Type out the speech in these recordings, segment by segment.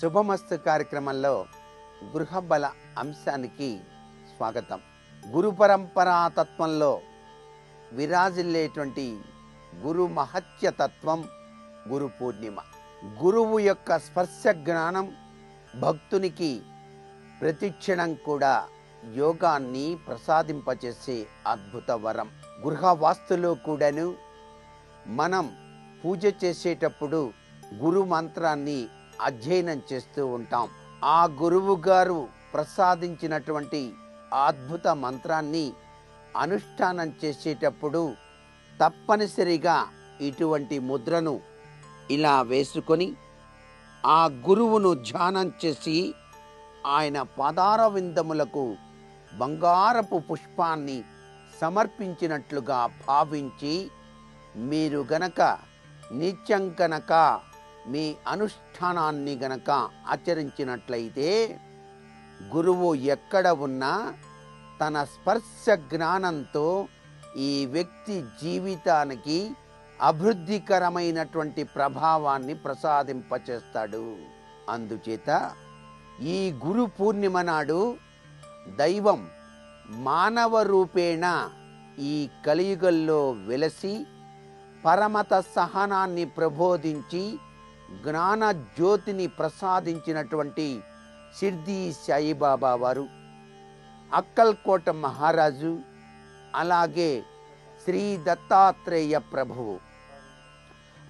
శుభమస్తు కార్యక్రమంలో గృహబల అంశానికి స్వాగతం. గురు పరంపరా తత్వంలో విరాజిల్లేటువంటి గురు మహత్య తత్వం గురు పూర్ణిమ. గురువు యొక్క స్పర్శ జ్ఞానం భక్తునికి ప్రతిక్షణం కూడా యోగాన్ని ప్రసాదింపచేసే అద్భుత వరం. గృహ వాస్తులో కూడాను మనం పూజ చేసేటప్పుడు గురు మంత్రాన్ని అధ్యయనం చేస్తూ ఉంటాం. ఆ గురువు గారు ప్రసాదించినటువంటి అద్భుత మంత్రాన్ని అనుష్ఠానం చేసేటప్పుడు తప్పనిసరిగా ఇటువంటి ముద్రను ఇలా వేసుకొని ఆ గురువును ధ్యానం చేసి ఆయన పాదార విందములకు బంగారపు పుష్పాన్ని సమర్పించినట్లుగా భావించి మీరు గనక నిత్యం కనుక మీ అనుష్ఠానాన్ని గనక ఆచరించినట్లయితే గురువు ఎక్కడ ఉన్నా తన స్పర్శ జ్ఞానంతో ఈ వ్యక్తి జీవితానికి అభివృద్ధికరమైనటువంటి ప్రభావాన్ని ప్రసాదింపచేస్తాడు. అందుచేత ఈ గురు పూర్ణిమ నాడు దైవం మానవ రూపేణ ఈ కలియుగల్లో వెలసి పరమత సహనాన్ని ప్రబోధించి జ్ఞాన జ్యోతిని ప్రసాదించినటువంటి షిర్దీ సాయిబాబా వారు అక్కల్కోట మహారాజు అలాగే శ్రీ దత్తాత్రేయ ప్రభువు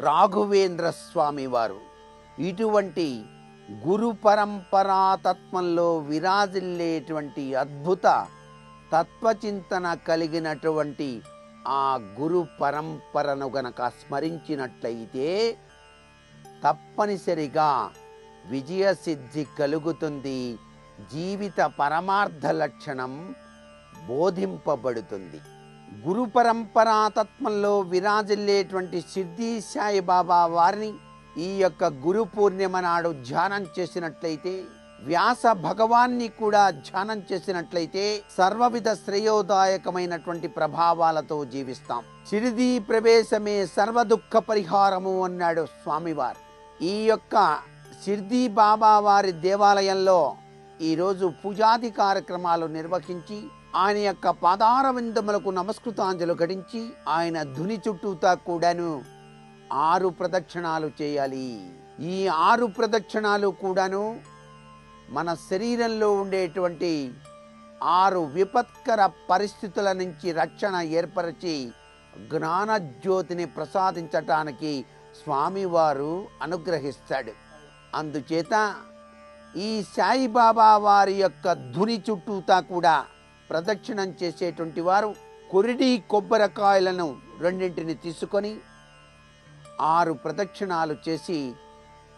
రాఘవేంద్ర స్వామి వారు. ఇటువంటి గురు పరంపరా తత్వంలో విరాజిల్లేటువంటి అద్భుత తత్వచింతన కలిగినటువంటి ఆ గురు పరంపరను గనక స్మరించినట్లయితే తప్పనిసరిగా విజయసిద్ధి కలుగుతుంది. జీవిత పరమార్థ లక్షణం బోధింపబడుతుంది. గురు పరంపరాతత్వంలో విరాజిల్లేటువంటి సిద్ధి సాయిబాబా వారిని ఈ యొక్క గురు పూర్ణిమ నాడు ధ్యానం చేసినట్లయితే వ్యాస భగవాన్ని కూడా ధ్యానం చేసినట్లయితే సర్వవిధ శ్రేయోదాయకమైనటువంటి ప్రభావాలతో జీవిస్తాం. సిరిది ప్రవేశమే సర్వ దుఃఖ పరిహారము అన్నాడు స్వామివారు. ఈ యొక్క సిర్దీ బాబా వారి దేవాలయంలో ఈరోజు పూజాది కార్యక్రమాలు నిర్వహించి ఆయన యొక్క పాదార విందములకు నమస్కృతాంజలు గడించి ఆయన ధుని చుట్టూతా కూడాను ఆరు ప్రదక్షిణాలు చేయాలి. ఈ ఆరు ప్రదక్షిణాలు కూడాను మన శరీరంలో ఉండేటువంటి ఆరు విపత్కర పరిస్థితుల నుంచి రక్షణ ఏర్పరిచి జ్ఞానజ్యోతిని ప్రసాదించటానికి స్వామివారు అనుగ్రహిస్తాడు. అందుచేత ఈ సాయిబాబా వారి యొక్క ధుని చుట్టూతా కూడా ప్రదక్షిణం చేసేటువంటి వారు కొరిడి కొబ్బరికాయలను రెండింటిని తీసుకొని ఆరు ప్రదక్షిణాలు చేసి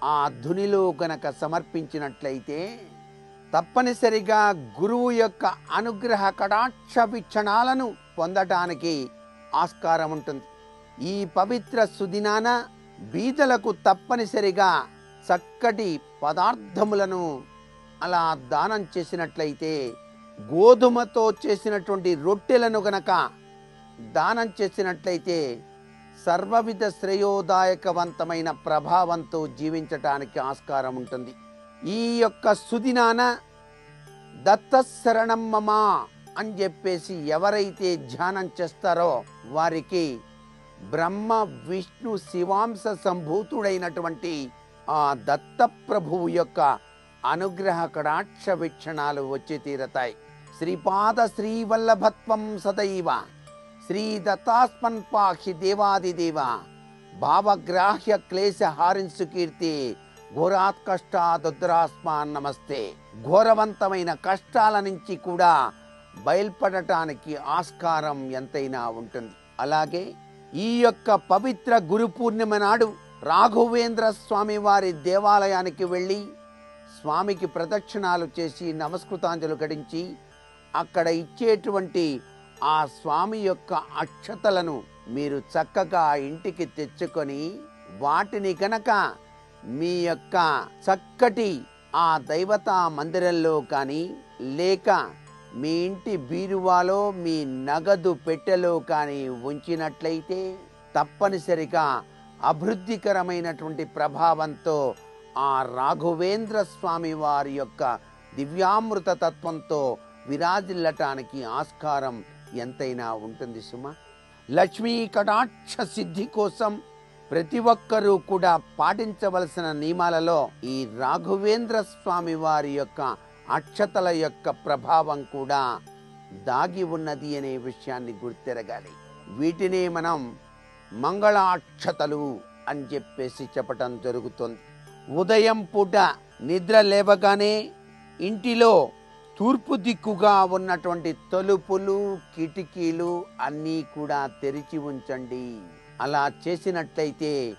ఆ ధునిలో గనక సమర్పించినట్లయితే తప్పనిసరిగా గురువు యొక్క అనుగ్రహ కటాక్ష వీక్షణాలను పొందటానికి ఆస్కారం ఉంటుంది. ఈ పవిత్ర సుదినాన బీదలకు తప్పనిసరిగా చక్కటి పదార్థములను అలా దానం చేసినట్లయితే గోధుమతో చేసినటువంటి రొట్టెలను గనక దానం చేసినట్లయితే సర్వవిధ శ్రేయోదాయకవంతమైన ప్రభావంతో జీవించటానికి ఆస్కారం ఉంటుంది. ఈ యొక్క సుదినాన దత్తశరణమ్మమా అని చెప్పేసి ఎవరైతే ధ్యానం చేస్తారో వారికి బ్రహ్మ విష్ణు శివాంశ సంభూతుడైనటువంటి ఆ దత్తప్రభువు యొక్క అనుగ్రహ కడాక్ష వీక్షణాలు వచ్చి తీరతాయి. శ్రీపాద శ్రీవల్లభత్వం సదైవ శ్రీ దత్తాస్మన్ పాహి దేవాదిదేవ భావగ్రాహ్య క్లేశ హారింసు కీర్తి ఘోరాత్ కష్టాదుద్రాస్మాన్ నమస్తే. ఘోరవంతమైన కష్టాల నుంచి కూడా బయల్పడటానికి ఆస్కారం ఎంతైనా ఉంటుంది. అలాగే ఈ యొక్క పవిత్ర గురు పూర్ణిమ నాడు రాఘవేంద్ర స్వామి వారి దేవాలయానికి వెళ్ళి స్వామికి ప్రదక్షిణాలు చేసి నమస్కృతాంజలు గడించి అక్కడ ఇచ్చేటువంటి ఆ స్వామి యొక్క అక్షతలను మీరు చక్కగా ఇంటికి తెచ్చుకొని వాటిని కనుక మీ యొక్క చక్కటి ఆ దైవతా మందిరంలో కానీ లేక మీ ఇంటి బీరువాలో మీ నగదు పెట్టెలో కానీ ఉంచినట్లయితే తప్పనిసరిగా అభివృద్ధికరమైనటువంటి ప్రభావంతో ఆ రాఘవేంద్ర స్వామి వారి యొక్క దివ్యామృత తత్వంతో విరాజిల్లటానికి ఆస్కారం ఎంతైనా ఉంటుంది సుమ. లక్ష్మీ కటాక్ష సిద్ధి కోసం ప్రతి ఒక్కరూ కూడా పాటించవలసిన నియమాలలో ఈ రాఘవేంద్ర స్వామి వారి యొక్క అక్షతల యొక్క ప్రభావం కూడా దాగి ఉన్నది అనే విషయాన్ని గుర్తెరగాలి. వీటినే మనం మంగళ అక్షతలు అని చెప్పేసి చెప్పటం జరుగుతుంది. ఉదయం పూట నిద్ర లేవగానే ఇంటిలో తూర్పు దిక్కుగా ఉన్నటువంటి తలుపులు కిటికీలు అన్నీ కూడా తెరిచి ఉంచండి. అలా చేసినట్లయితే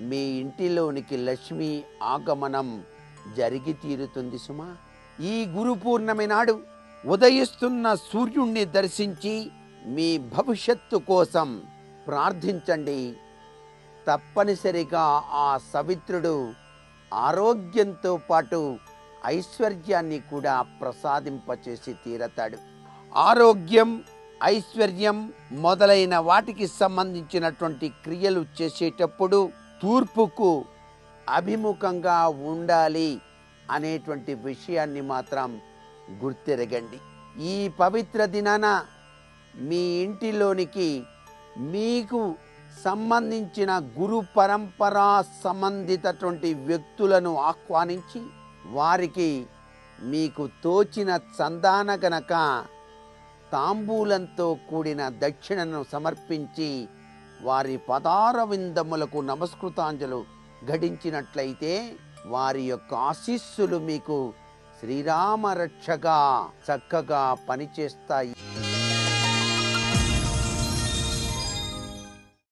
మీ ఇంటిలోనికి లక్ష్మి ఆగమనం జరిగి తీరుతుంది సుమా. ఈ గురు పూర్ణమి నాడు ఉదయిస్తున్న సూర్యుణ్ణి దర్శించి మీ భవిష్యత్తు కోసం ప్రార్థించండి. తప్పనిసరిగా ఆ సవిత్రుడు ఆరోగ్యంతో పాటు ఐశ్వర్యాన్ని కూడా ప్రసాదింపచేసి తీరతాడు. ఆరోగ్యం ఐశ్వర్యం మొదలైన వాటికి సంబంధించినటువంటి క్రియలు చేసేటప్పుడు తూర్పుకు అభిముఖంగా ఉండాలి. అనేటువంటి విషయాన్ని మాత్రం గుర్తెరగండి. ఈ పవిత్ర దినాన మీ ఇంటిలోనికి మీకు సంబంధించిన గురు పరంపరా సంబంధితటువంటి వ్యక్తులను ఆహ్వానించి వారికి మీకు తోచిన చందాన గనక తాంబూలంతో కూడిన దక్షిణను సమర్పించి వారి పదార విందములకు నమస్కృతాంజలు ఘటించినట్లయితే వారి యొక్క ఆశీస్సులు మీకు శ్రీరామ రక్షగా చక్కగా పనిచేస్తాయి.